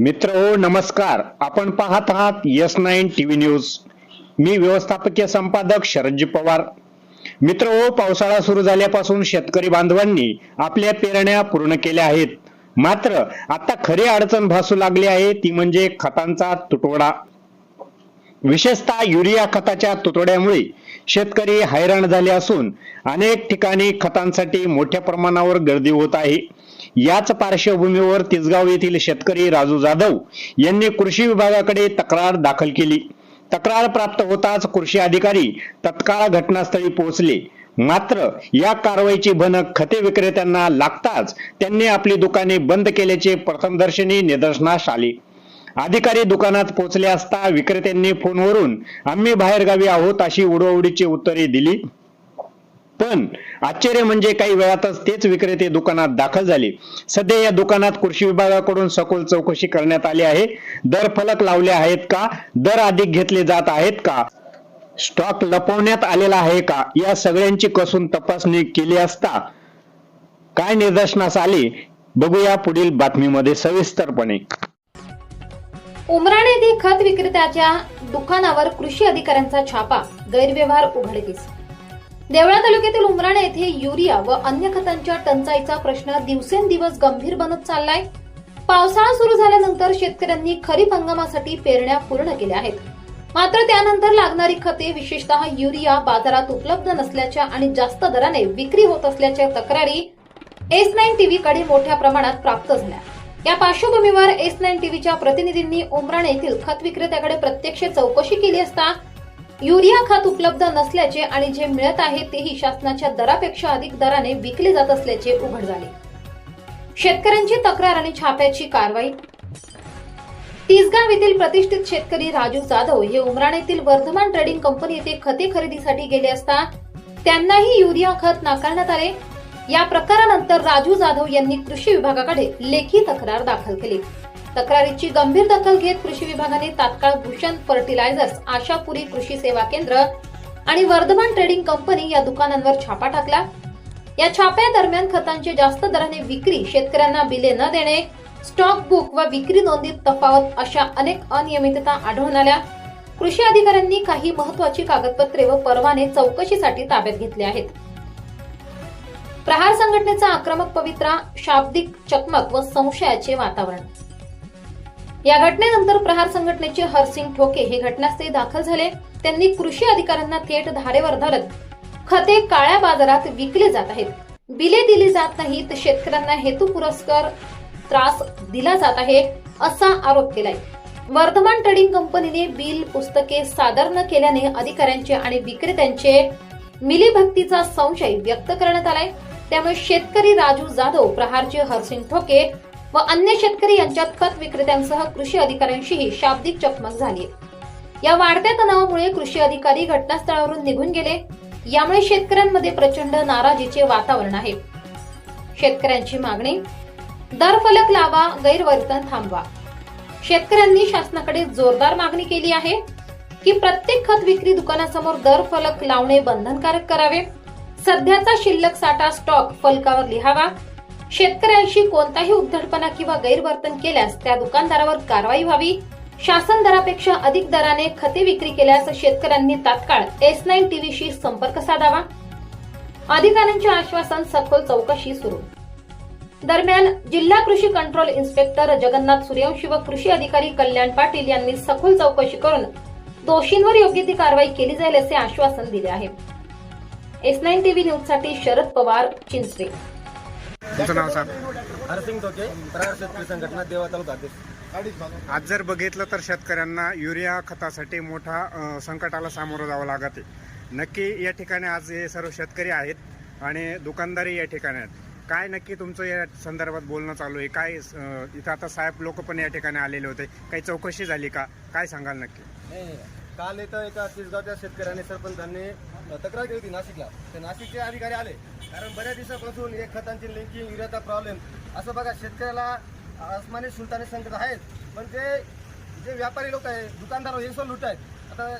मित्र हो नमस्कार. आपण पाहत आहात यस नाईन टीव्ही न्यूज. मी व्यवस्थापकीय संपादक शरदजी पवार. मित्र हो पावसाळा सुरू झाल्यापासून शेतकरी बांधवांनी आपल्या पेरण्या पूर्ण केल्या आहेत. मात्र आता खरी अडचण भासू लागली आहे ती म्हणजे खतांचा तुटवडा. विशेषतः युरिया खताच्या तुटवड्यामुळे शेतकरी हैराण झाले असून अनेक ठिकाणी खतांसाठी मोठ्या प्रमाणावर गर्दी होत आहे. याच पार्श्वभूमीवर तिसगाव येथील शेतकरी राजू जाधव यांनी कृषी विभागाकडे तक्रार दाखल केली. तक्रार प्राप्त होताच कृषी अधिकारी तत्काळ घटनास्थळी पोहोचले. मात्र या कारवाईची भनक खते विक्रेत्यांना लागताच त्यांनी आपली दुकाने बंद केल्याचे प्रथमदर्शनी निदर्शनास आले. अधिकारी दुकानात पोहोचले असता विक्रेत्यांनी फोनवरून आम्ही बाहेरगावी आहोत अशी उडवडीची उत्तरे दिली. पण आश्चर्य म्हणजे काही वेळातच तेच विक्रेते दुकानात दाखल झाले. सध्या या दुकानात कृषी विभागाकडून सखोल चौकशी करण्यात आली आहे. दर फलक लावले आहेत का? दर अधिक घेतले जात आहेत का? स्टॉक लपवण्यात आलेला आहे का? या सगळ्यांची कसून तपासणी केली असता काय निदर्शनास आले? बघूया पुढील बातमीमध्ये सविस्तरपणे. उमराणे येथे खत विक्रेत्याच्या दुकानावर कृषी अधिकाऱ्यांचा छापा. गैरव्यवहार उघडकीस. देवळा तालुक्यातील उमराणे येथे युरिया व अन्य खतांच्या टंचाईचा प्रश्न दिवसेंदिवस गंभीर बनत चाललाय. पावसाळा सुरू झाल्यानंतर शेतकऱ्यांनी खरीप हंगामासाठी पेरण्या पूर्ण केल्या आहेत. मात्र त्यानंतर लागणारी खते विशेषतः युरिया बाजारात उपलब्ध नसल्याच्या आणि जास्त दराने विक्री होत असल्याच्या तक्रारी एस नाईन टीव्ही कडे मोठ्या प्रमाणात प्राप्त झाल्या. या पार्श्वभूमीवर एस नाईन टीव्हीच्या प्रतिनिधींनी उमराणे येथील खत विक्रेत्याकडे प्रत्यक्ष चौकशी केली असता युरिया खत उपलब्ध नसल्याचे आणि जे मिळत आहे तेही शासनाच्या दरापेक्षा अधिक दराने विकले जात असल्याचे उघड झाले. शेतकऱ्यांची तक्रार आणि छाप्याची कारवाई. तिसगाव येथील प्रतिष्ठित शेतकरी राजू जाधव हे उमराणेतील वर्धमान ट्रेडिंग कंपनी येथे खते खरेदीसाठी गेले असता त्यांनाही युरिया खत नाकारण्यात आले. या प्रकारानंतर राजू जाधव यांनी कृषी विभागाकडे लेखी तक्रार दाखल केली. तक्रारीची गंभीर दखल घेत कृषी विभागाने तात्काळ भूषण फर्टिलायझर्स आशापुरी कृषी सेवा केंद्र आणि वर्धमान ट्रेडिंग कंपनी या दुकानांवर छापा टाकला. या छाप्या दरम्यान खतांची जास्त दराने विक्री शेतकऱ्यांना बिले न देणे स्टॉक बुक व विक्री नोंदीत तफावत अशा अनेक अनियमितता आढळून आल्या. कृषी अधिकाऱ्यांनी काही महत्वाची कागदपत्रे व परवाने चौकशीसाठी ताब्यात घेतले आहेत. प्रहार संघटनेचा आक्रमक पवित्रा शाब्दिक चकमक व संशयाचे वातावरण या घटनेनंतर प्रहार संघटनेचे हरसिंग ठोके हे घटनास्थळी दाखल झाले. त्यांनी कृषी अधिकाऱ्यांना थेट धारेवर धरत खते काळ्या बाजारात विकले जात आहेत. बिले दिली जात नाहीत शेतकऱ्यांना हेतू पुरस्कार त्रास दिला जात आहे असा आरोप केलाय. वर्धमान ट्रेडिंग कंपनीने बिल पुस्तके सादर न केल्याने अधिकाऱ्यांचे आणि विक्रेत्यांचे मिलीभक्तीचा संशय व्यक्त करण्यात आलाय. त्यामुळे शेतकरी राजू जाधव प्रहारचे हरसिंग ठोके व अन्य शेतकरी यांच्यात खत विक्रेत्यांसह कृषी अधिकाऱ्यांशीही शाब्दिक चकमक झाली. या वाढत्या तणावामुळे कृषी अधिकारी घटनास्थळावरून निघून गेले. यामुळे शेतकऱ्यांमध्ये प्रचंड नाराजीचे वातावरण आहे. शेतकऱ्यांची मागणी दरफलक लावा गैरवर्तन थांबवा. शेतकऱ्यांनी शासनाकडे जोरदार मागणी केली आहे की प्रत्येक खत विक्री दुकानासमोर दर फलक लावणे बंधनकारक करावे. सध्याचा शिल्लक साठा स्टॉक फलकावर लिहावा. शेतकऱ्यांशी कोणताही उद्धटपणा किंवा गैरवर्तन केल्यास त्या दुकानदारावर कारवाई व्हावी. शासन दरापेक्षा अधिक दराने खते विक्री केल्यास शेतकऱ्यांनी तात्काळ एस नाईन टीव्हीशी संपर्क साधावा. अधिकाऱ्यांचे आश्वासन सखोल चौकशी सुरू. दरम्यान जिल्हा कृषी कंट्रोल इन्स्पेक्टर जगन्नाथ सूर्यवंशी व कृषी अधिकारी कल्याण पाटील यांनी सखोल चौकशी करून दोषींवर योग्य ती कारवाई केली जाईल असे आश्वासन दिले आहे. एस नाईन टीव्ही न्यूजसाठी शरद पवार चिंचवे तुमचं नाव सांग. हरसिंग टोके प्रहार शेतकरी संघटना देवा तालुका अध्यक्ष. आज जर बघितलं तर शेतकऱ्यांना युरिया खतासाठी मोठा अ, संकटाला सामोरं जावं लागत आहे. नक्की या ठिकाणी आज हे सर्व शेतकरी आहेत आणि दुकानदारही या ठिकाणी आहेत. काय नक्की तुमचं या संदर्भात बोलणं चालू आहे? काय अ, इथं आता साहेब लोक पण या ठिकाणी आलेले होते. काही चौकशी झाली का? काय सांगाल नक्की? नाही काल इथं एका तिसगावच्या शेतकऱ्याने सरपंचांनी तक्रार केली होती नाशिकला. तर नाशिकचे अधिकारी आले. कारण बऱ्याच दिवसापासून एक खतांची लिंकिंग युरियाचा प्रॉब्लेम असं बघा शेतकऱ्याला आसमानी सुलतानी संकट आहेत पण ते जे व्यापारी लोक आहे दुकानदार हे सो लुट आहेत. आता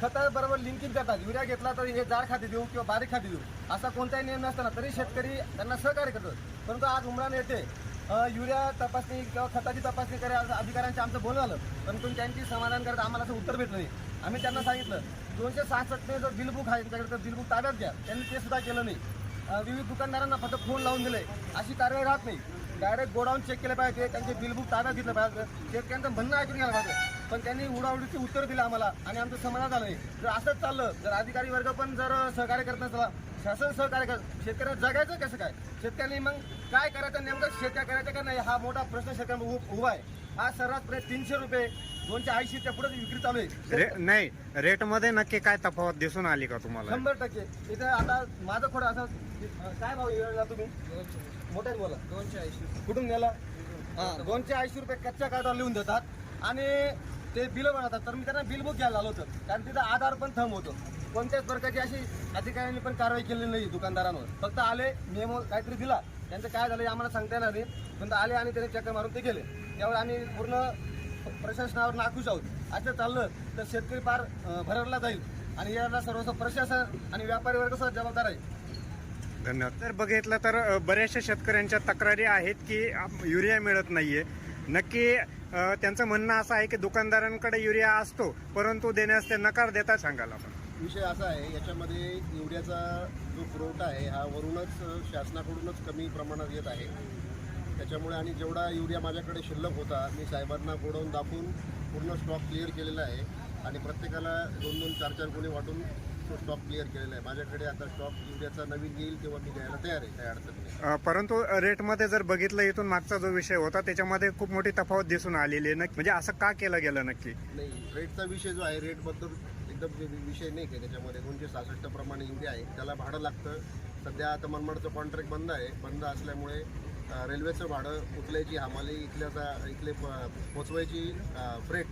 खताबरोबर लिंकिंग करतात. युरिया घेतला तर हे जाड खाते देऊ किंवा बारीक खाते देऊ. असा कोणताही नियम नसताना तरी शेतकरी त्यांना सहकार्य करतात परंतु आज उमरान येते युरिया तपासणी किंवा खताची तपासणी करायला अधिकाऱ्यांचं आमचं बोलणं झालं. परंतु त्यांची समाधान करत आम्हाला असं उत्तर भेटलं नाही. आम्ही त्यांना सांगितलं दोनशे सहासष्टने जो बिलबुक आहे त्यांच्याकडे तर बिलबुक ताब्यात घ्या. त्यांनी ते सुद्धा केलं नाही. विविध दुकानदारांना फक्त फोन लावून दिले. अशी कारवाई राहत नाही. डायरेक्ट गोडाऊन चेक केलं पाहिजे त्यांचे बिलबुक ताब्यात घेतलं पाहिजे. शेतकऱ्यांचं म्हणणं ऐकून घ्यायला पाहिजे पण त्यांनी उडावडीचे उत्तर दिलं आम्हाला आणि आमचं समाधान झालं नाही. जर असंच चाललं जर अधिकारी वर्ग पण जर सहकार्य करत नसला शासन सहकार्य कर शेतकऱ्यांना जगायचं कसं काय? शेतकऱ्यांनी मग काय करायचं नेमकं शेतकऱ्या करायचं का नाही हा मोठा प्रश्न शेतकऱ्यांना उभा आहे. हा सर्रासपणे तीनशे रुपये दोनशे ऐंशीच्या पुढे विक्री चालू आहे. रे नाही रेटमध्ये नक्की काय तफावत दिसून आली का तुम्हाला? शंभर टक्के. इथे आता माझं खोडं असं काय भाव येणार तुम्ही? मोठ्यात बोला. दोनशे ऐंशी. कुठून गेला हा दोनशे ऐंशी रुपये कच्च्या कागदावर लिहून देतात. आणि ते बिल बनवतात तर मी त्यांना बिल बुक घ्यायला आलो होतं. कारण तिथं आधार पण थंब होतो. कोणत्याच प्रकारची अशी अधिकाऱ्यांनी पण कारवाई केलेली नाही दुकानदारांवर. फक्त आले नेमो काहीतरी दिला. त्यांचं काय झालं आम्हाला सांगता येणार नाही. पण आले आणि त्याने चक्कर मारून ते गेले. त्यावर आम्ही पूर्ण प्रशासनावर नाखुश आहोत. असं चाललं तर शेतकरी फार अं, भरडला जाईल. आणि याला सर्व प्रशासन आणि व्यापारी वर्ग सुद्धा जबाबदार आहे. धन्यवाद. तर बघितलं तर बऱ्याचशा शेतकऱ्यांच्या तक्रारी आहेत की युरिया मिळत नाहीये. नक्की त्यांचं म्हणणं असं आहे की दुकानदारांकडे युरिया असतो परंतु देण्यास ते नकार देतात सांगायला आपण. विषय असा आहे याच्यामध्ये युरियाचा जो पुरवठा आहे हा वरूनच शासनाकडूनच कमी प्रमाणात येत आहे. त्याच्यामुळे आणि जेवढा युरिया माझ्याकडे शिल्लक होता मी साहेबांना गोडाऊन दाखवून पूर्ण स्टॉक क्लिअर केलेला आहे. आणि प्रत्येकाला दोन दोन चार चार गुणे वाटून तो स्टॉक क्लिअर केलेला आहे. माझ्याकडे आता स्टॉक युरियाचा नवीन येईल तेव्हा मी द्यायला तयार आहे. काही अडचण नाही. अ, परंतु रेटमध्ये जर बघितलं इथून मागचा जो विषय होता त्याच्यामध्ये खूप मोठी तफावत दिसून आलेली आहे नक्की. म्हणजे असं का केलं गेलं नक्की? नाही रेटचा विषय जो आहे रेटबद्दल एकदम वि- विषय नाही आहे त्याच्यामध्ये. दोनशे सहासष्ट प्रमाणे युरिया आहे. त्याला भाडं लागतं. सध्या आता मनमाडचं कॉन्ट्रॅक्ट बंद आहे. बंद असल्यामुळे अ, रेल्वेचं भाडं उचलायची हमाली इथल्याचा इथले प- पोचवायची फ्रेट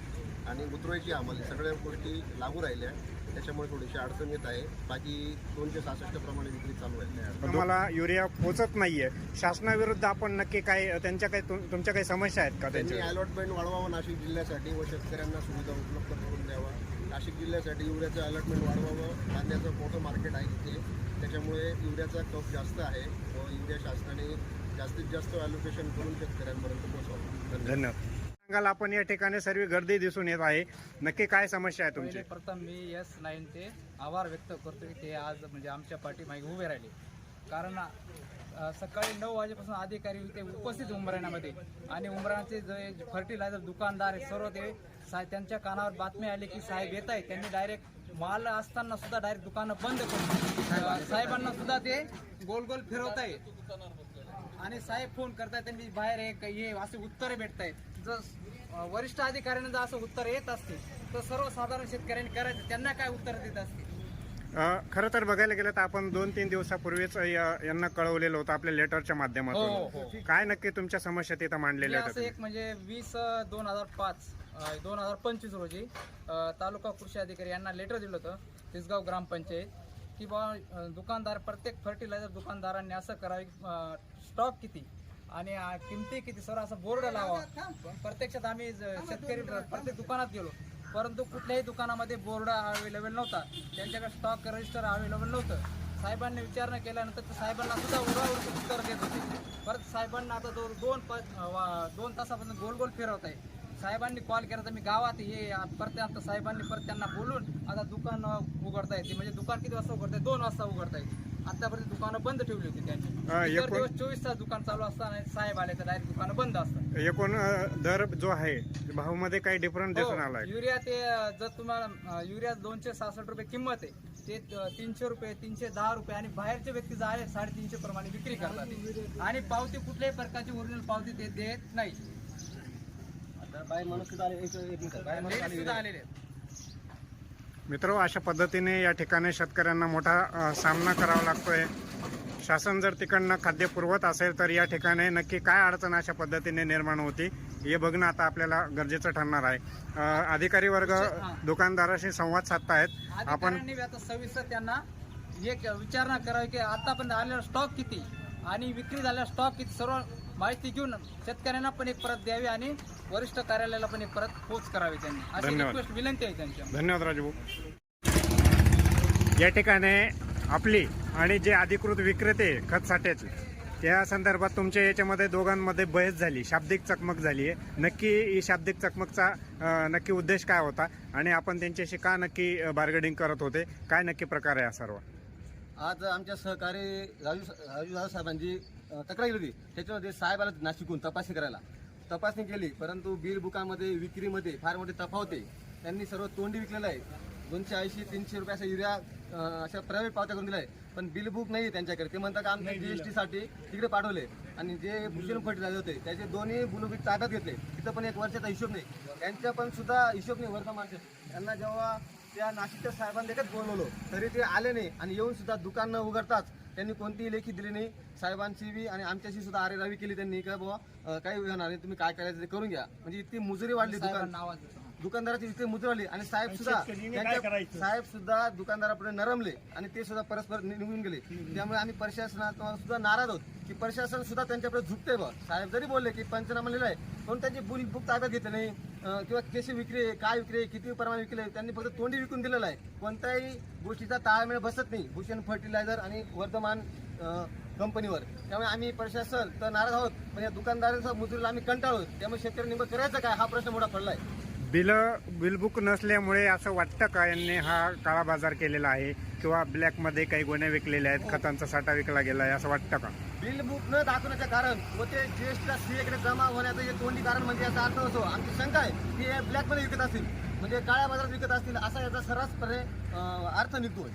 आणि उतरवायची हमाली सगळ्या गोष्टी लागू राहिल्या. त्याच्यामुळे थोडीशी अडचण येत आहे. बाकी दोनशे सहासष्ट प्रमाणे विक्री चालू आहे. तुम्हाला युरिया पोचत नाहीये. शासनाविरुद्ध आपण नक्की काय त्यांच्या काही तुम- तुमच्या काही समस्या आहेत का त्यांनी त्यांच्या अलॉटमेंट वाढवावं नाशिक जिल्ह्यासाठी व शेतकऱ्यांना सुविधा उपलब्ध करून द्यावा नाशिक जिल्ह्यासाठी युरियाचं अलॉटमेंट वाढवावं. कांद्याचं मोठं मार्केट आहे तिथे त्याच्यामुळे युरियाचा कप जास्त आहे व युरिया शासनाने जास्तीत जास्त अलोकेशन करून शेतकऱ्यांपर्यंत पोहोचवावं धन्यवाद. सांगाल आपण या ठिकाणी सर्व गर्दी दिसून येत आहे. नक्की काय समस्या आहे तुमची? पहिले प्रथम मी एस नाईन ते आभार व्यक्त करतो की ते आज म्हणजे आमच्या पाठीमागे उभे राहिले. कारण अ, सकाळी नऊ वाजेपासून अधिकारी ते उपस्थित उमराण्यामध्ये. आणि उमराण्याचे जे फर्टिलायझर दुकानदार आहेत सर्व ते सा त्यांच्या कानावर बातमी आली की साहेब येत आहेत. त्यांनी डायरेक्ट माल असताना सुद्धा डायरेक्ट दुकानं बंद करून साहेबांना सुद्धा ते गोल गोल फिरवत आहेत आणि साहेब फोन करतायत त्यांनी बाहेर हे असे उत्तरे भेटत आहेत जर वरिष्ठ अधिकाऱ्यांना जर असं उत्तर येत असते तर सर्वसाधारण शेतकऱ्यांनी करायचं त्यांना काय उत्तर देत असते अ, खरं तर बघायला गेलं तर आपण दोन तीन दिवसापूर्वीच या- यांना कळवलेलं होतं आपल्या लेटरच्या हो, माध्यमातून हो. काय नक्की तुमच्या समस्या तिथं मांडलेल्या असं होत्या एक म्हणजे वीस दोन हजार पाच दोन हजार पंचवीस रोजी तालुका कृषी अधिकारी यांना लेटर दिलं होतं तिसगाव ग्रामपंचायत की बा दुकानदार प्रत्येक फर्टिलायझर दुकानदारांनी असं करावे स्टॉक किती आणि किमती किती सर असं बोर्ड लावा. प्रत्यक्षात आम्ही शेतकरी प्रत्येक दुकानात गेलो. परंतु कुठल्याही दुकानामध्ये बोर्ड अवेलेबल नव्हता. त्यांच्याकडे स्टॉक रजिस्टर अवेलेबल नव्हतं. साहेबांनी विचारणा केल्यानंतर साहेबांना सुद्धा उरावरती उत्तर देत होते. परत साहेबांना आता तो दोन दोन तासापासून गोल गोल फिरवत आहे साहेबांनी कॉल केला तर मी गावात ये परत आता साहेबांनी परत त्यांना बोलून आता दुकान उघडता येते. म्हणजे दुकान किती वाजता उघडताय दोन वाजता उघडता येते. आतापर्यंत दुकानं बंद ठेवली होती त्यांनी. दिवस चोवीस तास दुकान चालू असताना साहेब आले तर डायरेक्ट दुकानं बंद असतात. एकूण दर जो आहे भावामध्ये काही डिफरन्स दिसून हो, आलाय. युरिया ते जर तुम्हाला युरिया दोनशे सहासष्ट रुपये किंमत आहे ते तीनशे रुपये तीनशे दहा रुपये आणि बाहेरचे व्यक्ती जे आहे साडेतीनशे प्रमाणे विक्री करतात. आणि पावती कुठल्याही प्रकारची ओरिजिनल पावती ते देत नाही. मित्र अशा पद्धतीने या ठिकाणी शेतकऱ्यांना मोठा सामना करावा लागतोय. शासन जर तिकडनं खाद्य पुरवत असेल तर या ठिकाणी नक्की काय अडचण अशा पद्धतीने निर्माण होती हे बघणं आता आपल्याला गरजेचं ठरणार आहे. अधिकारी वर्ग दुकानदाराशी संवाद साधतायत. आपण आता सविस्तर त्यांना एक विचारणा करावी की आतापर्यंत आलेला स्टॉक किती? आणि विक्री झालेला स्टॉक किती? सर्व माहिती घेऊन शेतकऱ्यांना पण एक परत द्यावी आणि वरिष्ठ कार्यालयाला पण एक परत पोच करावी त्यांनी. अशी धन्यवाद. रिक्वेस्ट विनंती आहे त्यांच्या धन्यवाद राजू या ठिकाणी आपली आणि जे अधिकृत विक्रेते खत साठ्याचे त्या संदर्भात तुमच्या याच्यामध्ये दोघांमध्ये बहस झाली शाब्दिक चकमक झाली आहे. नक्की ही शाब्दिक चकमकचा अं, नक्की उद्देश काय होता आणि आपण त्यांच्याशी का नक्की बार्गेनिंग करत होते? काय नक्की प्रकार आहे हा सर्व? आज आमच्या सहकारी राजू राजू दादा साहेबांची अ, तक्रार केली होती. त्याच्यामध्ये साहेब आला नाशिकहून तपासणी करायला. तपासणी केली परंतु बिल बुकामध्ये विक्रीमध्ये फार मोठे तफावत आहे त्यांनी सर्व तोंडी विकलेलं आहे. दोनशे ऐंशी तीनशे रुपयाचा युरिया अ, अशा प्रायव्हेट पावत्या करून दिलाय पण बिल बुक नाही आहे त्यांच्याकडे. ते म्हणतात का आमच्या जीएसटी साठी तिकडे पाठवले. आणि जे भूषण फर्टिलायझर होते त्याचे दोन्ही बुलुबिक ताब्यात घेतले. तिथं पण एक वर्षाचा हिशोब नाही. त्यांच्या पण सुद्धा हिशोब नाही वर्तमान त्यांना जेव्हा त्या नाशिकच्या साहेबांना देखत बोलवलं तरी ते आले नाही. आणि येऊन सुद्धा दुकान न उघडताच त्यांनी कोणतीही लेखी दिली नाही. साहेबांची बी आणि आमच्याशी सुद्धा आरेरावी केली त्यांनी. काय बाबा काही होणार नाही. तुम्ही काय करायचं ते करून घ्या. म्हणजे इतकी मुजरी वाढली दुकान. नावाचं दुकानदाराची इतकी मुजरी वाढली आणि साहेब सुद्धा त्यांच्या साहेब सुद्धा दुकानदारापुढे नरमले आणि ते सुद्धा परस्पर नि- निघून गेले. त्यामुळे आम्ही प्रशासनात सुद्धा नाराज आहोत की प्रशासन सुद्धा त्यांच्याकडे झुकते बा साहेब जरी बोलले की पंचनामा लिहिलाय पण त्यांची बुल बुक ताब्यात घेतली नाही. अं, किंवा कशी विक्री आहे काय विक्री आहे किती प्रमाणे विकले त्यांनी फक्त तोंडी विकून दिलेलं आहे. कोणत्याही गोष्टीचा ताळमेळ बसत नाही भूषण फर्टिलायझर आणि वर्धमान अं, कंपनीवर. त्यामुळे आम्ही प्रशासन तर नाराज आहोत पण या दुकानदारांचा मुजरीला आम्ही कंटाळलो त्यामुळे शेतकरी नेमकं करायचं काय? हा प्रश्न मोठा पडलाय. बिल बिलबुक नसल्यामुळे असं वाटतं का यांनी हा काळा बाजार केलेला आहे किंवा ब्लॅकमध्ये काही गुन्हे विकलेले आहेत खतांचा साठा विकला गेला आहे असं वाटतं का? बिल बुक न दाखवण्याचं कारण व ते जीएसटीला सीएकडे जमा होण्याचं हे तोंडी कारण म्हणजे याचा अर्थ असो आमची शंका आहे की हे ब्लॅकमध्ये विकत असतील म्हणजे काळ्या बाजारात विकत असतील असा याचा सर्रासपणे अर्थ निघतोय.